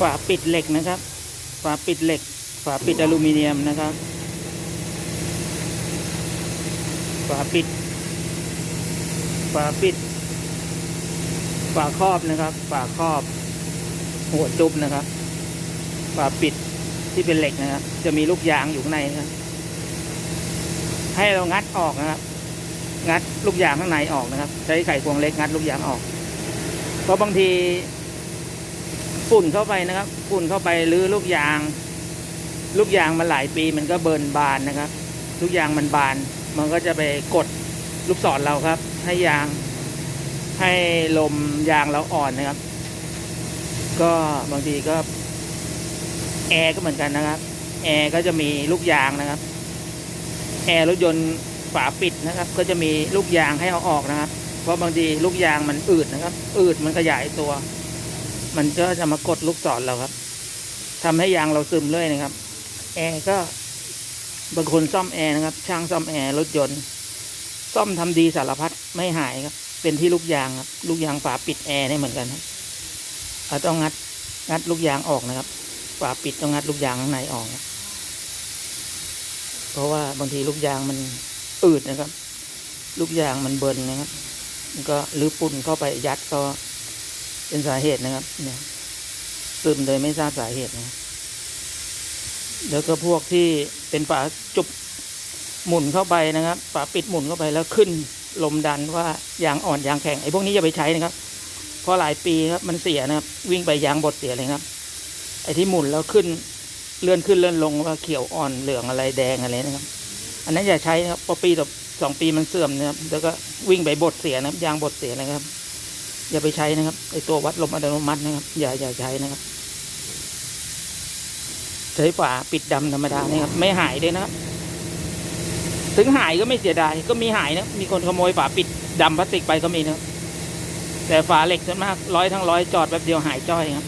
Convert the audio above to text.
ฝาปิดเหล็กนะครับ ฝาปิดเหล็ก ฝาปิดอลูมิเนียมนะครับ ฝาปิด ฝาปิด ฝาครอบนะครับ ฝาครอบ หัวจุบนะครับ ฝาปิดที่เป็นเหล็กนะครับ จะมีลูกยางอยู่ข้างในนะครับ ให้เรางัดออกนะครับ งัดลูกยางข้างในออกนะครับ ใช้ไขควงเล็กงัดลูกยางออก เพราะบางที ฝุ่นเข้าไปนะครับฝุ่นเข้าไปหรือลูกยาง ลูกยางมันหลายปีมันก็เบิร์นบานนะครับ ลูกยางมันบาน มันก็จะไปกดลูกศรเราครับ ให้ยาง ให้ลมยางเราอ่อนนะครับ ก็บางทีก็แอร์ก็เหมือนกันนะครับ แอร์ก็จะมีลูกยางนะครับ แอร์รถยนต์ฝาปิดนะครับ ก็จะมีลูกยางให้เอาออกนะครับ เพราะบางทีลูกยางมันอืดนะครับ อืดมันขยายตัว มันก็จะมากดลูกศรเราครับทำให้ยางเราซึมเลยนะครับ แอร์ก็บางคนซ่อมแอร์นะครับ ช่างซ่อมแอร์รถยนต์ ซ่อมทำดีสารพัดไม่หายครับ เป็นที่ลูกยางครับ ลูกยางฝาปิดแอร์นี่เหมือนกันครับเราต้องงัดงัดลูกยางออกนะครับฝาปิดต้องงัดลูกยางข้างในออกเพราะว่าบางทีลูกยางมันอืดนะครับ ลูกยางมันเบิร์นนะครับก็หรือปุ่นเข้าไปยัดก็ เป็นสาเหตุนะครับ เนี่ยซึมโดยไม่ทราบสาเหตุนะแล้วก็พวกที่เป็นฝาจุบหมุนเข้าไปนะครับฝาปิดหมุนเข้าไปแล้วขึ้นลมดันว่ายางอ่อนยางแข็งไอ้พวกนี้อย่าไปใช้นะครับเพราะหลายปีครับมันเสียนะครับ วิ่งไปยางบดเสียเลยครับ ไอ้ที่หมุนแล้วขึ้นเลื่อนขึ้นเลื่อนลงว่าเขียวอ่อนเหลืองอะไรแดงอะไรนะครับ อันนั้นอย่าใช้นะครับพอปีต่อสองปีมันเสื่อมนะครับแล้วก็วิ่งไปบดเสียนะครับยางบดเสียนะครับ อย่าไปใช้นะครับไอตัววัดลมอัตโนมัตินะครับ อย่าอย่าใช้นะครับ ใช้ฝาปิดดำธรรมดานี่ครับ ไม่หายเลยนะครับ ถึงหายก็ไม่เสียดายก็มีหายนะมีคนขโมยฝาปิดดำพลาสติกไปก็มีนะแต่ฝาเหล็กส่วนมากร้อยทั้งร้อยจอดแบบเดียวหายจ้อยครับ